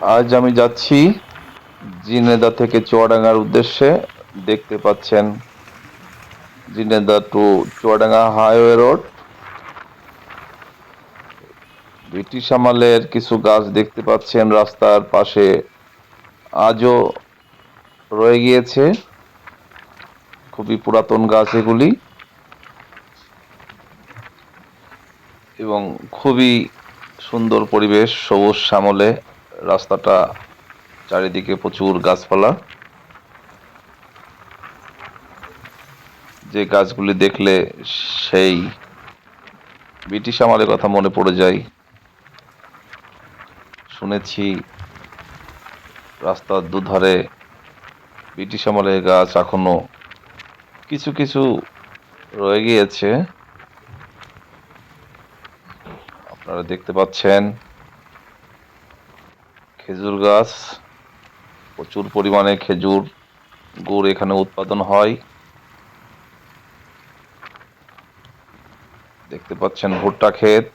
আজ আমি যাচ্ছি জিনেদা থেকে চুয়াডাঙ্গার উদ্দেশ্যে। দেখতে পাচ্ছেন Jhenaidah to Chuadanga highway road. British আমলের কিছু গাছ দেখতে পাচ্ছেন রাস্তার পাশে। আজও রয়ে গিয়েছে। খুবই পুরাতন গাছ এগুলি। এবং খুবই সুন্দর পরিবেশ, সবুজ শ্যামলে রাস্তাটা চারিদিকে প্রচুর গাছপালা। যে গাছগুলি দেখলে সেই ব্রিটিশ আমলের কথা মনে পড়ে যায়। শুনেছি রাস্তার দুধারে ব্রিটিশ আমলের গাছ এখনও কিছু কিছু রয়ে গিয়েছে। আপনারা দেখতে পাচ্ছেন খেজুর গাছ, প্রচুর পরিমাণে খেজুর গুড় এখানে উৎপাদন হয়। দেখতে পাচ্ছেন ভুট্টা ক্ষেত।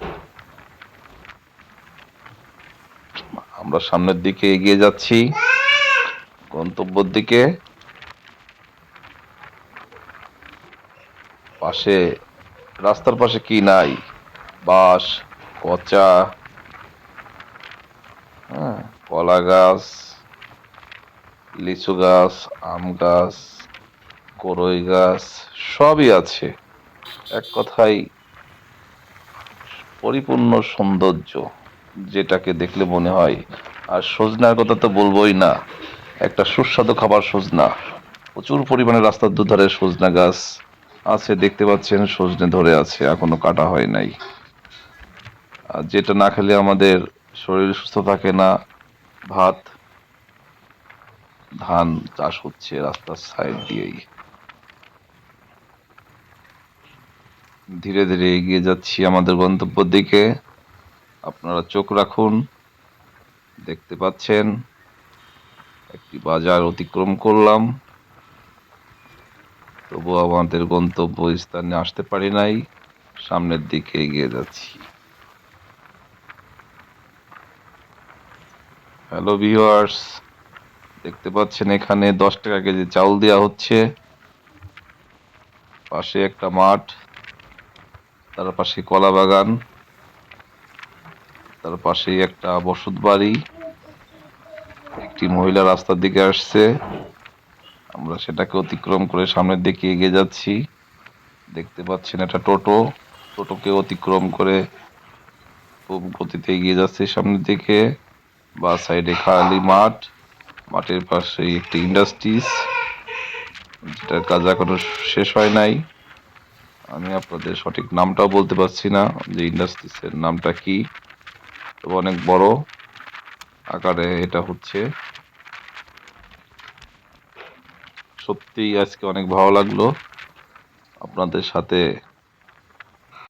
আমরা সামনের দিকে এগিয়ে যাচ্ছি, গন্তব্যের দিকে। পাশে, রাস্তার পাশে কি নাই? বাঁশ, কচা কলা গাছ, লিচু গাছ, আম গাছ করই গাছ, সবই আছে। এক কথায় পরিপূর্ণ সৌন্দর্য যেটাকে দেখলে মনে হয়। আর সজনার কথা তো বলবোই না। একটা সুস্বাদু খাবার সজনা। প্রচুর পরিমাণে রাস্তার দুধারে সজনা গাছ আছে, দেখতে পাচ্ছেন, সজনে ধরে আছে, এখনও কাটা হয় নাই। আর যেটা না খেলে আমাদের শরীর সুস্থ থাকে না ভাত, ধান চাষ হচ্ছে রাস্তার সাইড দিয়েই। ধীরে ধীরে এগিয়ে যাচ্ছি আমাদের গন্তব্যের দিকে। আপনারা চোখ রাখুন, দেখতে পাচ্ছেন, একটি বাজার অতিক্রম করলাম। তবু আমাদের গন্তব্য স্থানে আসতে পারি নাই, সামনের দিকে এগিয়ে যাচ্ছি। হ্যালো ভিউয়ার্স দেখতে পাচ্ছেন এখানে দশ টাকা কেজি চাউল দেওয়া হচ্ছে। পাশে একটা মাঠ, তার পাশে কলা বাগান, তার পাশেই একটা বসত বাড়ি। একটি মহিলা রাস্তার দিকে আসছে। আমরা সেটাকে অতিক্রম করে সামনের দিকে এগিয়ে যাচ্ছি। দেখতে পাচ্ছেন একটা টোটো। টোটোকে অতিক্রম করে খুব গতিতে এগিয়ে যাচ্ছে সামনের দিকে। বা সাইডে খালি মাঠ, মাঠের পাশেই একটি ইন্ডাস্ট্রিজ যেটার কাজ এখনও শেষ হয় নাই। আমি আপনাদের সঠিক নামটাও বলতে পারছি না, যে ইন্ডাস্ট্রিজের নামটা কি, তবে অনেক বড় আকারে এটা হচ্ছে। সত্যিই আজকে অনেক ভালো লাগল। আপনাদের সাথে